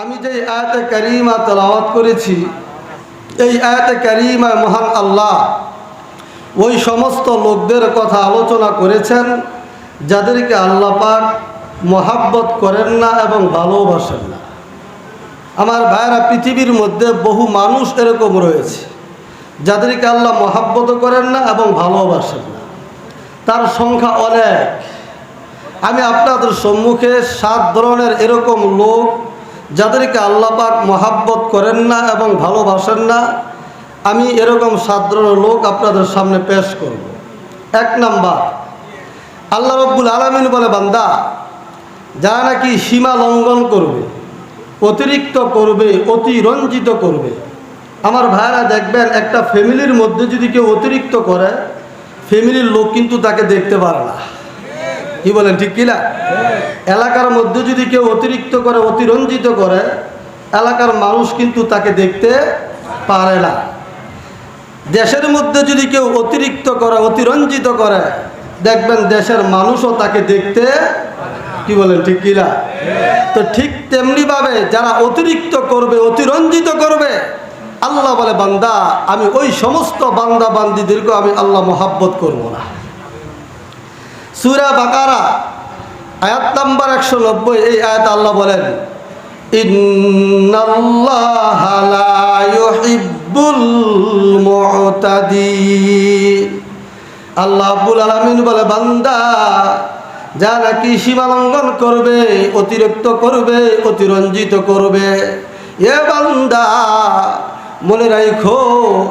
আমি যে আয়াতে কারিমা তেলাওয়াত করেছি, এই আয়াতে কারিমা মহান আল্লাহ ওই সমস্ত লোকদের কথা আলোচনা করেছেন, যাদেরকে আল্লাহ পাক মহাব্বত করেন না এবং ভালোবাসেন না। আমার ভাইরা পৃথিবীর মধ্যে বহু মানুষ এরকম রয়েছে, যাদেরকে আল্লাহ মহাব্বত করেন না এবং ভালোবাসেন না। তার সংখ্যা অনেক। আমি আপনাদের সম্মুখে সাত ধরনের এরকম লোক যাদেরকে আল্লাপাক মহাব্বত করেন না এবং ভালোবাসেন না, আমি এরকম সাত ধরনের লোক আপনাদের সামনে পেশ করব। এক নাম্বার, আল্লাহ রব্বুল আলমিন বলে, বান্দা যারা নাকি সীমা লঙ্ঘন করবে, অতিরিক্ত করবে, অতিরঞ্জিত করবে, আমার ভাইরা দেখবেন একটা ফ্যামিলির মধ্যে যদি কেউ অতিরিক্ত করে ফ্যামিলির লোক কিন্তু তাকে দেখতে পারে না। কি বলেন, ঠিক কিনা এলাকার মধ্যে যদি কেউ অতিরিক্ত করে, অতিরঞ্জিত করে, এলাকার মানুষ কিন্তু তাকে দেখতে পারে না। দেশের মধ্যে যদি কেউ অতিরিক্ত করে, অতিরঞ্জিত করে, দেখবেন দেশের মানুষও তাকে দেখতে কি বলেন, ঠিক কিনা তো ঠিক তেমনিভাবে যারা অতিরিক্ত করবে, অতিরঞ্জিত করবে, আল্লাহ বলে, বান্দা, আমি ওই সমস্ত বান্দা বান্দিদেরকে আমি আল্লাহ মোহাব্বত করব না। সুরা বাকারা, আয়াত নাম্বার একশো নব্বই, এই আয়াত আল্লাহ বলেন আল্লাহ আব্বুল আলমিন বলে, বান্দা, যা নাকি সীমা লঙ্ঘন করবে, অতিরিক্ত করবে, অতিরঞ্জিত করবে, এ বান্দা, মনে রাখো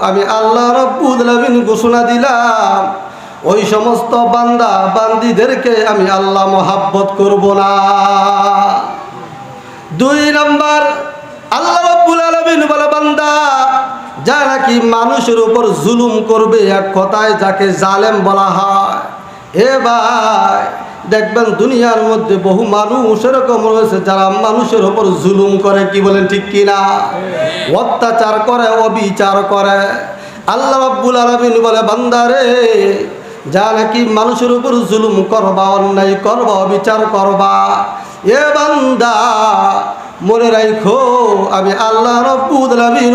আমি আল্লাহ রব্বুল আলমিন ঘোষণা দিলাম ওই সমস্ত বান্দা বান্দিদেরকে আমি আল্লাহ মহাব্বত করব না। দুই নম্বর, আল্লাহ রব্বুল আলমিন বলে, বান্দা যা নাকি মানুষের উপর জুলুম করবে, এক কথায় যাকে জালেম বলা হয়, এ ভাই, দেখবেন দুনিয়ার মধ্যে বহু মানুষ এরকম রয়েছে, যারা মানুষের উপর জুলুম করে, কি বলেন ঠিক কিনা? অত্যাচার করে, অবিচার করে। আল্লাহ রব্বুল আলমিন বলে বান্দারে যা নাকি মানুষের উপর জুলুম করবা, অন্যায় করবা বিচার করবা। এ বান্দা, মনে রাখো আমি আল্লাহ রব্বুল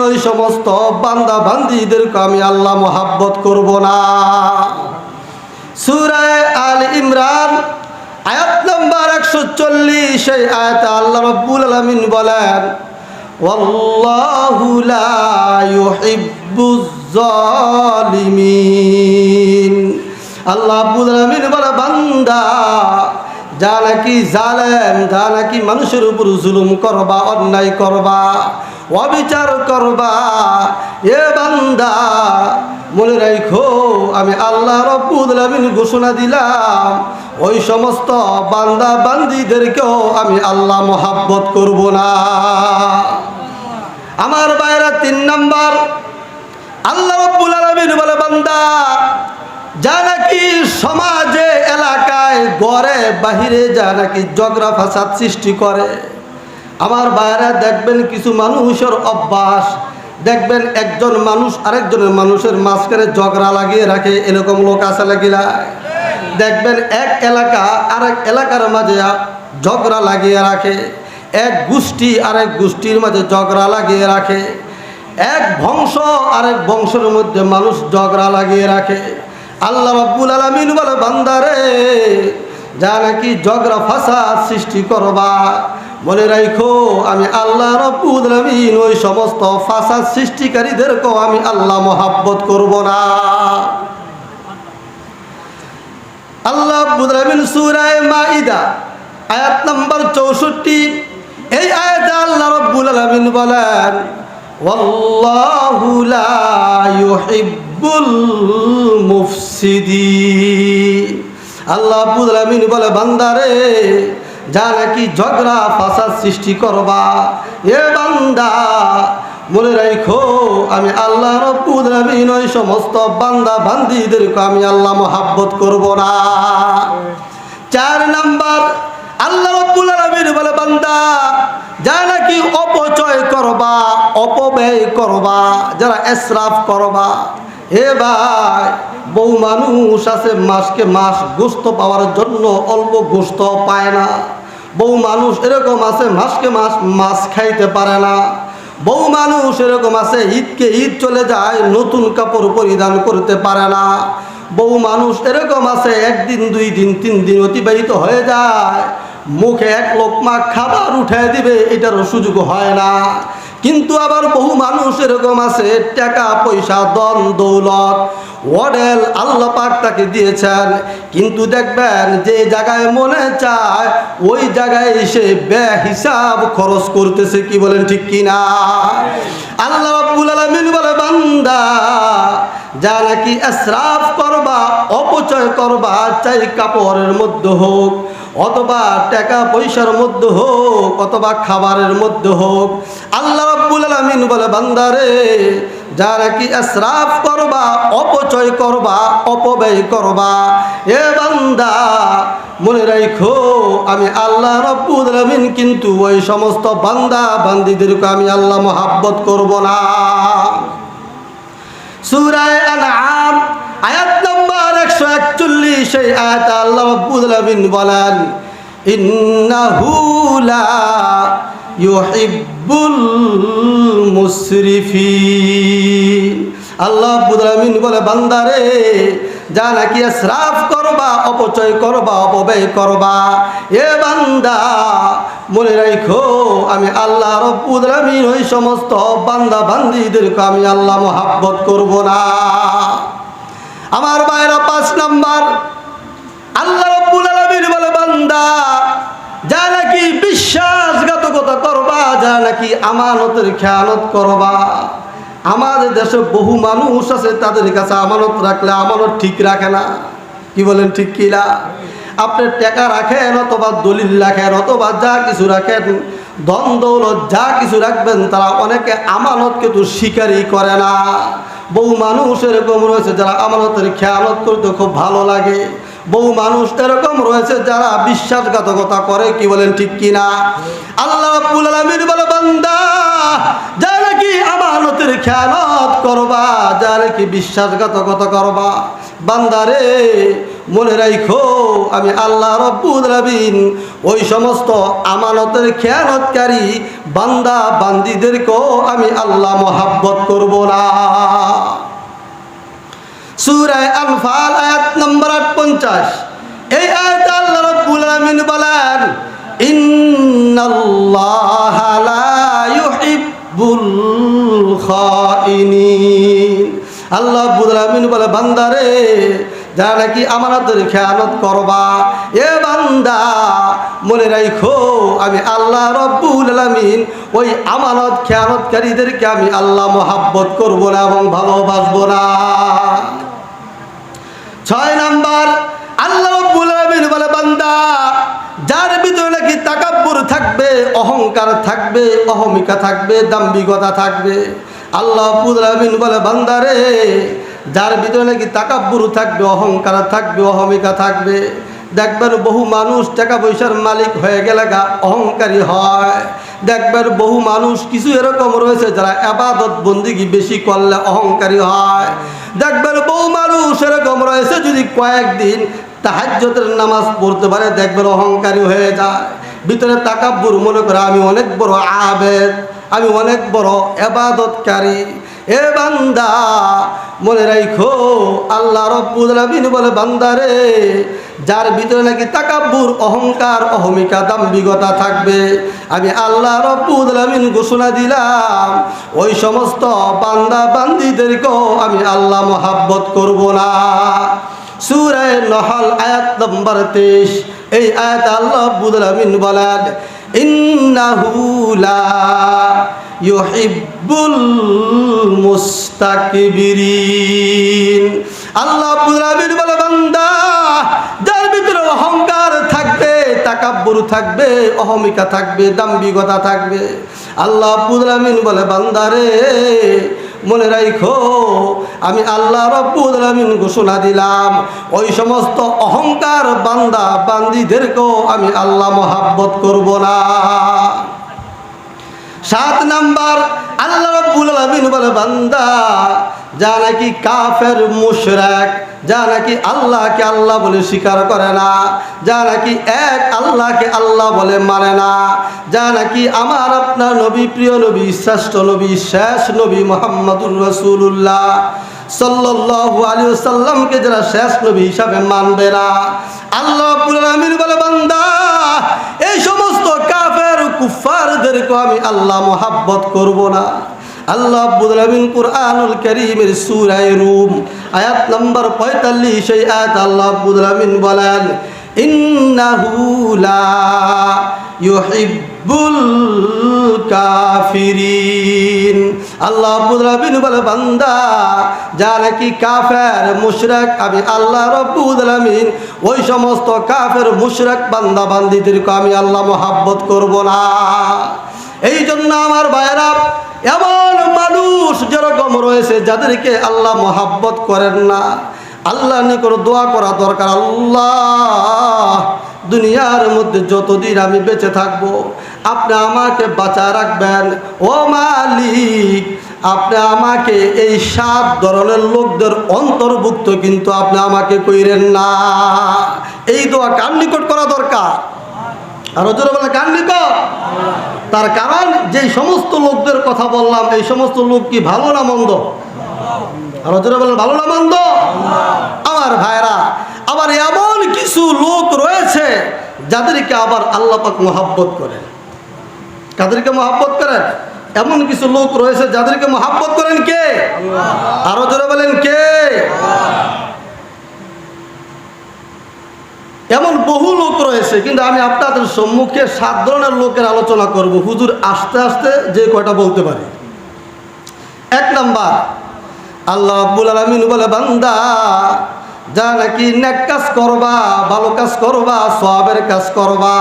ওই সমস্ত বান্দা বান্দিদেরকে আমি আল্লাহ মোহাব্বত করব না। সুরায় আল ইমরান, আয়াত নম্বর একশো চল্লিশ সেই আয়াতে আল্লাহ রব্বুল আলমিন বলেন, ওয়াল্লাহু লা ইউহিব্বুজ আল্লাহ আব্বুল আলমিন বলে, বান্দা, যা নাকি জালেম, যা নাকি মানুষের উপর জুলুম করবা, অন্যায় করবা, অবিচার করবা, এ বান্দা, মনে রাখো আমি আল্লাহ রব্বুল আলমিন ঘোষণা দিলাম, ওই সমস্ত বান্দা বান্দিদেরকেও আমি আল্লাহ মোহাব্বত করব না। আমার বাইরা তিন নাম্বার, আল্লাহ রব্বুল আলমিন বলে, বান্দা যা নাকি সমাজে, এলাকায় গড়ে বাহিরে যা নাকি জগরা ফাসাদ সৃষ্টি করে, আমার বাইরে দেখবেন কিছু মানুষের অভ্যাস, দেখবেন একজন মানুষ আরেকজনের মানুষের মাঝখানে ঝগড়া লাগিয়ে রাখে, এরকম লোক আছে লাগিলা দেখবেন এক এলাকা আরেক এলাকার মাঝে ঝগড়া লাগিয়ে রাখে, এক গোষ্ঠী আরেক গোষ্ঠীর মাঝে ঝগড়া লাগিয়ে রাখে, এক বংশ আরেক বংশের মধ্যে মানুষ ঝগড়া লাগিয়ে রাখে। আল্লাহ রব্বুল আলমিন বলে বান্দারে যা নাকি ঝগড়া ফাঁসা সৃষ্টি করবা, মনে রাখো আমি আল্লাহ রব্বুল আলমিন ওই সমস্ত ফাঁসা সৃষ্টিকারীদেরকেও আমি আল্লাহ মহাব্বত করব না। আল্লাহ রব্বুল আলমিন সুরায় মাইদা আয়াত নম্বর চৌষট্টি, এই আয়াতে আল্লাহ রব্বুল আলমিন বলেন, ওয়াল্লাহু লা ইউহিব্বুল মুফসিদিন আল্লাহ আব্বুল আলমিন বলে, বান্দারে, যা নাকি ঝগড়া ফাঁসার সৃষ্টি করবা, এ বান্দা, মনে রাখো আমি আল্লাহ রব্বুল আলমিন, ওই সমস্ত বান্দা বান্দিদেরকে আমি আল্লাহ মোহাব্বত করব না। চার নাম্বার, আল্লাহ রব্বুল আলমিন বলে, বান্দা, যা নাকি অপচয় করবা, অপব্যয় করবা, যারা এসরাফ করবা হে ভাই, বহু মানুষ আছে মাসকে মাস গোস্ত পাওয়ার জন্য অল্প গোস্ত পায় না। বহু মানুষ এরকম আছে মাসকে মাস মাছ খাইতে পারে না। বহু মানুষ এরকম আছে ঈদকে ঈদ চলে যায়, নতুন কাপড় পরিধান করতে পারে না। বহু মানুষ এরকম আছে একদিন, দুই দিন, তিন দিন অতিবাহিত হয়ে যায়, মুখে এক লোকমা খাবার উঠে দিবে, এটারও সুযোগ হয় না। কিন্তু আবার বহু মানুষ এরকম আছে, টাকা, পয়সা দন দৌলত ওয়াডেল আল্লাহ পাক তাকে দিয়েছেন। কিন্তু দেখবেন যে জায়গায় মনে চায়, ওই জায়গায় এসে বে হিসাব খরচ করতেছে, কি বলেন ঠিক কিনা? আল্লাহ রাব্বুল আলামিন বলে, বান্দা, যা নাকি এসরাফ করবা, অপচয় করবা, চাই কাপড়ের মধ্যে হোক অথবা টাকা পয়সার মধ্যে হোক, অথবা খাবারের মধ্যে হোক, আল্লাহ রাব্বুল আলামিন বলে, বান্দারে, যারা কি এসরাফ করবা, অপচয় করবা, অপব্যয় করবা, এ বান্দা, মনে রাখো আমি আল্লাহ রব্বুল আলামিন কিন্তু ওই সমস্ত বান্দা বান্দিদেরকে আমি আল্লাহ মহাব্বত করব না। সূরায়ে আনআম, আয়াত 141 সেই আয়াত আল্লাহ রাব্বুল আলামিন বলেন, ইন্নাহু লা ইউহিব্বুল মুসরিফিন। আল্লাহ আলামিন বলে, বান্দারে, যা নাকি শ্রাপ করবা, অপচয় করবা, অপব্যয় করবা, এ বান্দা, মনে রাখো আমি আল্লাহ রব্বুল আলামিন ওই সমস্ত বান্দা বান্দিদেরকে আমি আল্লাহ মহাব্বত করব না। আমার বাইরা পাঁচ নাম্বার। আল্লাহ বলে, বান্দা, যা নাকি বিশ্বাসঘাতকতা করবা, যা নাকি আমানতের খেয়ালত করবা। আমাদের দেশে বহু মানুষ আছে, তাদের কাছে আমানত রাখলে আমানত ঠিক রাখে না। কি বলেন, ঠিক কি না? আপনি টাকা রাখেন অথবা দলিল রাখেন অথবা যা কিছু রাখেন ধন দৌলত যা কিছু রাখবেন, তারা অনেকে আমানত কিন্তু স্বীকারই করে না। বহু মানুষ এরকম রয়েছে যারা আমানতের খেয়ালত করতে খুব ভালো লাগে। বহু মানুষ এরকম রয়েছে যারা বিশ্বাসঘাতকতা করে, কি বলেন ঠিক কিনা? আল্লাহ রাব্বুল বলে, বান্দা যা নাকি আমানতের খেয়ালত করবা যা নাকি বিশ্বাসঘাতকতা করবা বান্দারে মনে রাখো আমি আল্লাহ রব্বুল ওই সমস্ত আমানতের খেয়ানতকারী বান্দা বান্দিদেরকেও আমি আল্লাহ মহাব্বত করব না। সূরায়ে আনফাল, আয়াত নম্বর 58 এই আয়াতে আল্লাহ রাব্বুল আলামিন বলেন আল্লাহ রাব্বুল বলে বান্দারে যারা নাকি আমানতের খেয়ানত করবা। এ বান্দা, মনে রাখো আমি আল্লাহ রব্বুল আলামিন ওই আমানত খেয়ানতকারীদেরকে আমি আল্লাহ মহাব্বত করব না এবং ভালোবাসবো না। ছয় নাম্বার, আল্লাহ রব্বুল আলামিন বলে, বান্দা, যার ভিতরে নাকি তাকাব্বুর থাকবে, অহংকার থাকবে, অহমিকা থাকবে, দাম্ভিকতা থাকবে, আল্লাহ রব্বুল আলামিন বলে বান্দারে যার ভিতরে নাকি তাকাব্বুর থাকবে, অহংকার থাকবে, অহমিকা থাকবে। দেখবেন বহু মানুষ টাকা পয়সার মালিক হয়ে গেলে গা, অহংকারী হয়। দেখবেন বহু মানুষ কিছু এরকম রয়েছে যারা আবাদত বন্দিগি বেশি করলে অহংকারী হয়। দেখবেন বহু মানুষ এরকম রয়েছে যদি কয়েকদিন তাহাজ্যতের নামাজ পড়তে পারে দেখবেন অহংকারী হয়ে যায়। ভিতরে তাকাব্বুর মনে করে, আমি অনেক বড় আবেদ, আমি অনেক বড় এবাদতকারী এ বান্দা, মনে রাখো আল্লাহ রব্বুল আলামিন বলে বান্দারে যার ভিতরে নাকি তাকাব্বুর অহংকার, অহমিকা, দাম্ভিকতা থাকবে। আমি আল্লাহ রব্বুল আলামিন ঘোষণা দিলাম, ওই সমস্ত বান্দা বান্দিদেরকেও আমি আল্লাহ মহাব্বত করব না। সূরায়ে নহল আয়াত নম্বর 23 এই আয়াত আল্লাহ রব্বুল আলামিন বলেন, ইন্নাহু লা ইউহিব্বুল মুস্তাকবিরিন। আল্লাহ আলামিন বলে, বান্দা, যার ভিতরে অহংকার থাকবে, তাকাব্বুর থাকবে, অহমিকা থাকবে, দাম্ভিকতা থাকবে, আল্লাহ রাব্বুল আলামিন বলে বান্দারে মনে রাখো আমি আল্লাহ রব্বুল আলামিন ঘোষণা দিলাম, ওই সমস্ত অহংকার বান্দা, বান্দিদেরকেও আমি আল্লাহ মহাব্বত করব না। সাত নাম্বার, আল্লাহ রব্বুল আলামিন বলে, বান্দা, যা নাকি কাফের মুশরাক, যা নাকি আল্লাহকে আল্লাহ বলে স্বীকার করে না, যা নাকি এক আল্লাহকে আল্লাহ বলে মানে না, যা নাকি আমার আপনার নবী, প্রিয় নবী, শ্রেষ্ঠ নবী, শেষ নবী মোহাম্মদুর রসুল্লাহ সাল্লাল্লাহু আলাইহি ওয়াসাল্লামকে যারা শেষ নবী হিসাবে মানবে না, আল্লাহ রাব্বুল আলামিন বলে বান্দা এই সমস্ত কাফের কুফারদেরকে আমি আল্লাহ মোহাব্বত করব না। আল্লাহ আব্বুল আমিন কুরআনুল কারীমের সূরা রুম, আয়াত নম্বর 45 সেই আয়াত আল্লাহ আব্বুল আমিন বলেন, ইন্নাহু লা ইউহিব্বুল কাফিরিন। আল্লাহ আলামিন বলে, বান্দা, যা নাকি কাফের, মুশরিক, আমি আল্লাহ রাব্বুল আলামিন, ওই সমস্ত কাফের, মুশরিক, বান্দা বান্দীদেরকে আমি আল্লাহ মোহাব্বত করব না। এই জন্য আমার ভাইয়েরা, এমন মানুষ যেরকম রয়েছে, যাদেরকে আল্লাহ মোহাব্বত করেন না। আল্লাহ নিকট দোয়া করা দরকার। আল্লাহ, দুনিয়ার মধ্যে যতদিন আমি বেঁচে থাকব আপনি আমাকে বাঁচা রাখবেন। ও মালিক, আপনি আমাকে এই সাত ধরনের লোকদের অন্তর্ভুক্ত কিন্তু আপনি আমাকে কইরেন না। এই দোয়া কার নিকট করা দরকার? আর বলে কার নিকট? তার কারণ যেই সমস্ত লোকদের কথা বললাম, এই সমস্ত লোক কি ভালো না মন্দ? আর ভালো না মন্দ? আমার ভাইরা আবার এমন কিছু লোক রয়েছে যাদেরকে আবার আল্লাহ পাক মহাব্বত করেন। কাদেরকে মহাব্বত করেন, এমন কিছু লোক রয়েছে যাদেরকে মহাব্বত করেন কে? আরও জোরে বলেন কে? এমন বহু লোক রয়েছে, কিন্তু আমি আপনাদের সম্মুখে সাত ধরনের লোকের আলোচনা করব। হুজুর আস্তে আস্তে যে কয়টা বলতে পারি। এক নাম্বার, আল্লাহ আব্বুল আলমিন বলে, বান্দা, যা নাকি নেক কাজ করবা, ভালো কাজ করবা, সবের কাজ করবা।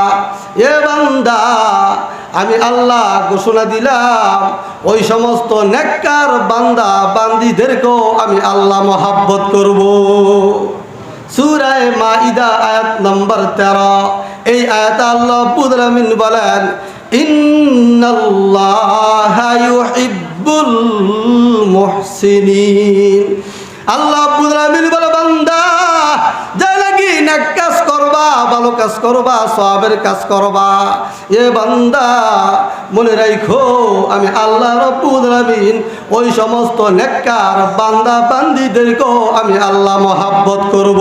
এ বান্দা আমি আল্লাহ ঘোষণা দিলাম, ওই সমস্ত নেককার বান্দা বান্দিদেরকেও আমি আল্লাহ মহাব্বত করব। সুরায় মা ইদা আয়াত নম্বর তেরো, এই আয়াত আল্লাহ বুদরামিন বলেন, ইন্নাল্লাহ ইউহিব্বুল মুহসিনিন। আল্লাহ বুদরামিন বলে, বান্দা করবা ভালো কাজ করবা সবের কাজ করবা। এ বান্দা, মনে রাখো আমি আল্লাহ রব্বুল ওই সমস্ত নেককার বান্দা বান্দিদেরকেও আমি আল্লাহ মহাব্বত করব।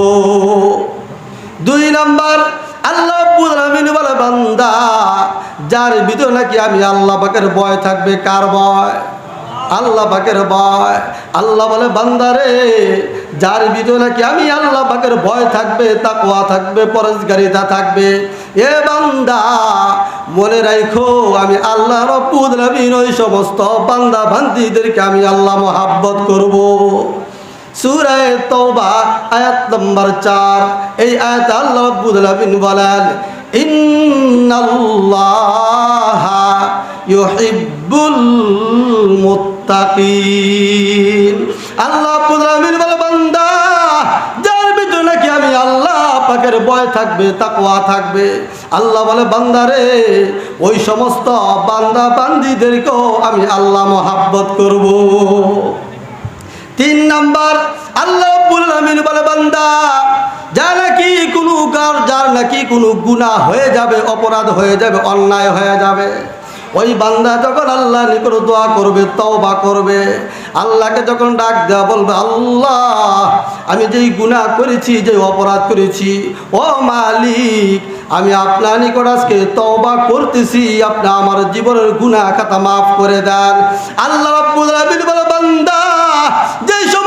দুই নাম্বার, আল্লাহ রব্বুল বলে, বান্দা, যার ভিতরে নাকি আমি আল্লাহ পাকের ভয় থাকবে, কার ভয়? আল্লাহ পাকের ভয়। আল্লাহ বলে বান্দারে যার ভিতরে নাকি আমি আল্লাহ পাকের ভয় থাকবে, তাকওয়া থাকবে পরেশগারিতা থাকবে, এ বান্দা, মনে রাখো আমি আল্লাহ রব্বুল ওই সমস্ত বান্দা বান্দিদেরকে আমি আল্লাহ মহাব্বত করব। আয়াত এই আয়াত আল্লাহ আল্লাহ বলে, বান্দা, যার নাকি আমি আল্লাহ পাকের থাকবে থাকবে, আল্লাহ বলে ওই সমস্ত আমি আল্লাহ মহাব্বত করব। তিন নাম্বার, আল্লাহ বলে, বান্দা যা নাকি কোনো যার নাকি কোনো গুনাহ হয়ে যাবে, অপরাধ হয়ে যাবে, অন্যায় হয়ে যাবে। ওই বান্দা যখন আল্লাহ নিকট দোয়া করবে, তওবা করবে, আল্লাহকে যখন ডাক দেওয়া বলবে, আল্লাহ, আমি যেই গুনাহ করেছি যে অপরাধ করেছি, ও মালিক, আমি আপনার নিকট আজকে তওবা করতেছি, আপনি আমার জীবনের গুনাহ খাতা মাফ করে দেন। আল্লাহ বলে, বান্দা, যেই বান্দা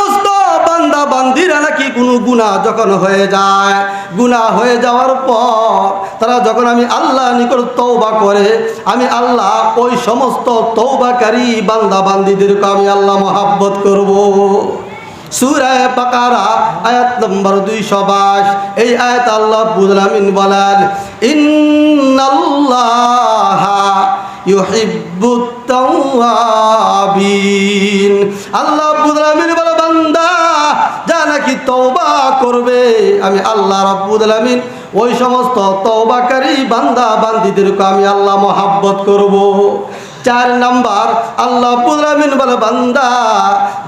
বান্দিরা নাকি কোনো গুনাহ যখন হয়ে যায়? গুনাহ হয়ে যাওয়ার পর তারা যখন আমি আল্লাহ নিকট তৌবা করে, আমি আল্লাহ ওই সমস্ত তৌবাকারী বান্দা বান্দিদেরকে আমি আল্লাহ মহাব্বত করব। সুরায় বাকারা, আয়াত নম্বর দুইশো বাইশ, এই আয়াত আল্লাহ বুদলামিন বলেন, ইন্নাল্লাহ ইউহিব্বুত আল্লাহ বুদলামিন বলে, বান্দা যা নাকি তওবা করবে। আমি আল্লাহ রাব্বুল আলামিন ওই সমস্ত তওবাকারী বান্দা, বান্দিদেরকে আমি আল্লাহ মহাব্বত করব। চার নাম্বার, আল্লাহ পুদ্রামিন বলে, বান্দা,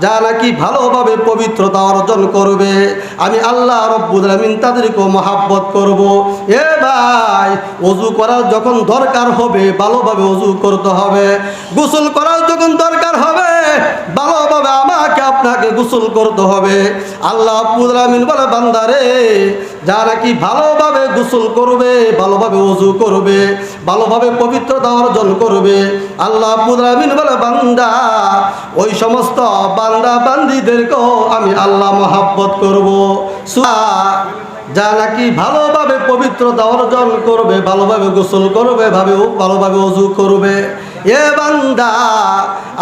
যা নাকি ভালোভাবে পবিত্রতা অর্জন করবে, আমি আল্লাহ রব্বুল তাদেরকেও মহাব্বত করব। এ ভাই অজু করার যখন দরকার হবে, ভালোভাবে অজু করতে হবে। গোসল করার যখন দরকার হবে, ভালোভাবে আপনাকে গোসল করতে হবে। আল্লাহ রব্বুল আমিন বলে, বান্দারে যা নাকি ভালোভাবে গোসল করবে, ভালোভাবে অজু করবে, ভালোভাবে পবিত্রতা অর্জন করবে, আল্লাহ রব্বুল আমিন বলে, বান্দা, ওই সমস্ত বান্দা বান্দিদেরকেও আমি আল্লাহ মহাব্বত করব। সুরা যা নাকি ভালোভাবে পবিত্রতা অর্জন করবে, ভালোভাবে গোসল করবে, ভাবে ভালোভাবে অজু করবে এ বান্দা,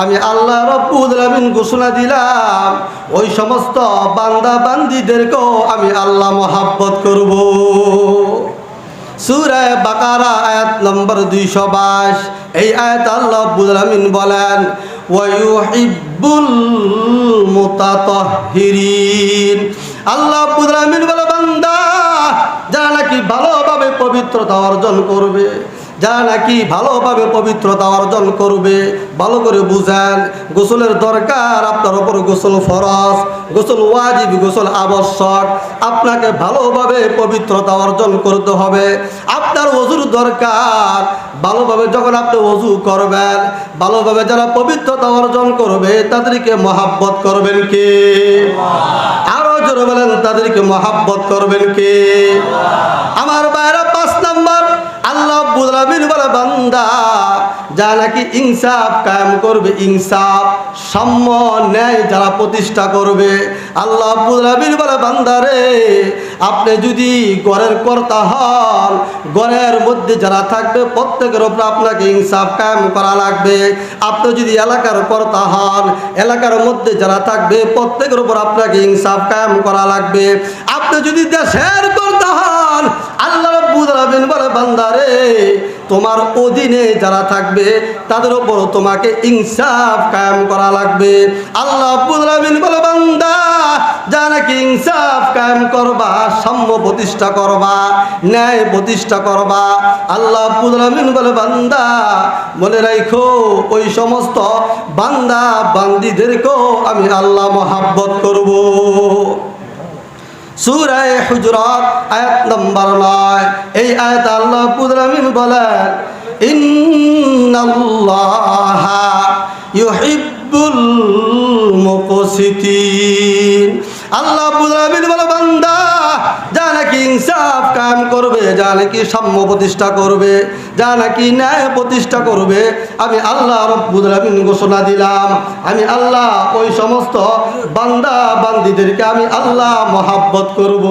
আমি আল্লাহ রব্বুল ঘোষণা দিলাম, ওই সমস্ত বান্দা বান্দিদেরকেও আমি আল্লাহ মহাব্বত করব। সুরায় বাকারা আয়াত নম্বর দুইশো বাইশ, এই আয়াত আল্লাহ রব্বুল আমিন বলেন ওয়াইউহিব্বুল মুতাতাহহিরিন আল্লাহ রব্বুল আমিন বলে, বান্দা, যারা নাকি ভালোভাবে পবিত্রতা অর্জন করবে যারা নাকি ভালোভাবে পবিত্রতা অর্জন করবে, ভালো করে বুঝেন, গোসলের দরকার, আপনার ওপর গোসল ফরজ, গোসল ওয়াজিব, গোসল আবশ্যক। আপনাকে ভালোভাবে পবিত্রতা অর্জন করতে হবে। আপনার অজুর দরকার। ভালোভাবে যখন আপনি অজু করবেন, ভালোভাবে যারা পবিত্রতা অর্জন করবে, তাদেরকে মহাব্বত করবেন কে? আরও জোরে বলেন, তাদেরকে মহাব্বত করবেন কে? আমার আল্লাহ বুদ্রাবিন বলে বান্দা, যা নাকি ইনসাফ কায়েম করবে, ইনসাফ সাম্য ন্যায় যারা প্রতিষ্ঠা করবে। আল্লাহ বুদ্রাবিন বলে বান্দারে আপনি যদি গড়ের কর্তা হন গড়ের মধ্যে যারা থাকবে, প্রত্যেকের ওপর আপনাকে ইনসাফ কায়েম করা লাগবে। আপনি যদি এলাকার কর্তা হন, এলাকার মধ্যে যারা থাকবে, প্রত্যেকের ওপর আপনাকে ইনসাফ কায়েম করা লাগবে। আপনি যদি দেশের আলামিন বলে বান্দারে তোমার অধীনে যারা থাকবে, তাদের উপর তোমাকে ইনসাফ কায়েম করা লাগবে। আল্লাহ আলামিন বলে, বান্দা, যা নাকি ইনসাফ কায়েম করবা, সাম্য প্রতিষ্ঠা করবা, ন্যায় প্রতিষ্ঠা করবা। আল্লাহ রব্বুল বলে, বান্দা, মনে রাখো ওই সমস্ত বান্দা, বান্দিদেরকেও আমি আল্লাহ মহাব্বত করব। সুরায় হুজরাত, আয়াত নম্বর নয়। এই আয়াত আল্লাহ পুদরামিন বলেন, ইন্নাল্লাহ ইউহিব্বুল মুকসিতিন। আল্লাহ পুদরামিন বলে, বান্দা ইনসাফ কায়েম করবে, যা নাকি সাম্য প্রতিষ্ঠা করবে, যা নাকি ন্যায় প্রতিষ্ঠা করবে। আমি আল্লাহ রব্বুল ঘোষণা দিলাম, আমি আল্লাহ ওই সমস্ত বান্দা বান্দিদেরকে আমি আল্লাহ মহাব্বত করব।